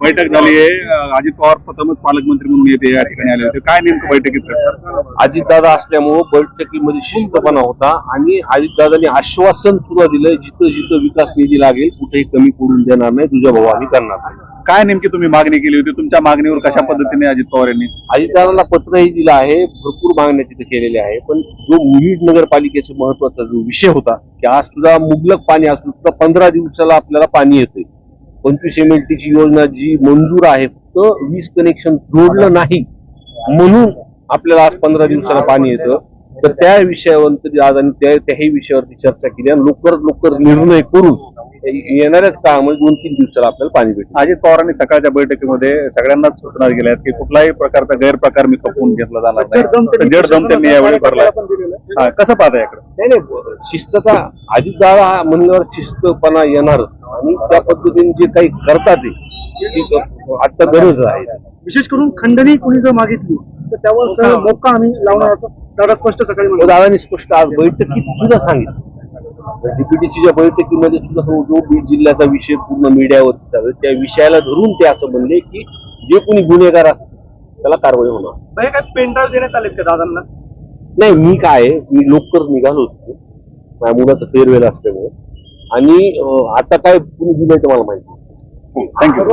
बैठक झाली आहे. अजित पवार प्रथमच पालकमंत्री म्हणून येते या ठिकाणी आले होते. काय नेमकं बैठकीत अजितदादा असल्यामुळं बैठकीमध्ये शिस्तपणा होता आणि अजितदादांनी आश्वासन सुद्धा दिलं जिथं जिथं विकास निधी लागेल कुठेही कमी पडून देणार नाही तुझ्या भाऊ आम्ही करणार नाही. काय नेमकी तुम्ही मागणी केली होती? तुमच्या मागणीवर कशा पद्धतीने अजित पवार यांनी अजितदादांना पत्रही दिलं आहे भरपूर मागण्या तिथे केलेल्या आहे पण जो बीड नगरपालिकेचा महत्त्वाचा जो विषय होता की आज सुद्धा मुबलक पाणी असून सुद्धा पंधरा दिवसाला आपल्याला पाणी येतंय. पंचवीस एम एल ची योजना जी मंजूर आहे फक्त वीज कनेक्शन जोडलं नाही म्हणून आपल्याला आज पंधरा दिवसाला पाणी येतं. तर त्या विषयावर तरी आज आणि त्या त्याही विषयावरती चर्चा केली आणि लवकरात लवकर निर्णय करून येणाऱ्याच काळामध्ये दोन तीन दिवसाला आपल्याला पाणी भेटेल. अजित पवारांनी सकाळच्या बैठकीमध्ये सगळ्यांनाच सूचना केल्या आहेत की कुठलाही प्रकारचा गैरप्रकार मी खपवून घेतला जाणार नाही. जड दम त्यांनी यावेळी भरला हा, कसं पाहता याकडे नाही नाही शिस्तता अजितदादा म्हणल्यावर शिस्तपणा येणार आणि त्या पद्धतीने जे काही करतात ते ती आता गरज आहे. विशेष करून खंडणी कोणी जर मागितली तर त्यावर सर मोका आम्ही लावणार असं दादा स्पष्ट सकाळी तो म्हणलं दादानी स्पष्ट आज बैठकीत सुद्धा सांगितलं. डीपीटीसीच्या बैठकीमध्ये सुद्धा तो जो बीड जिल्ह्याचा विषय पूर्ण मीडियावरती चालू त्या विषयाला धरून ते असं म्हणले की जे कोणी गुन्हेगार असतील त्याला कारवाई होणार. काय पेंटाळ देण्यात आलेत का दादांना? नाही मी काय मी लवकर निघालो होतो. माझ्या मुलाचं फेअरवेल असल्यामुळे. आणि आता काय कुणी दिलंय ते मला माहिती थँक्यू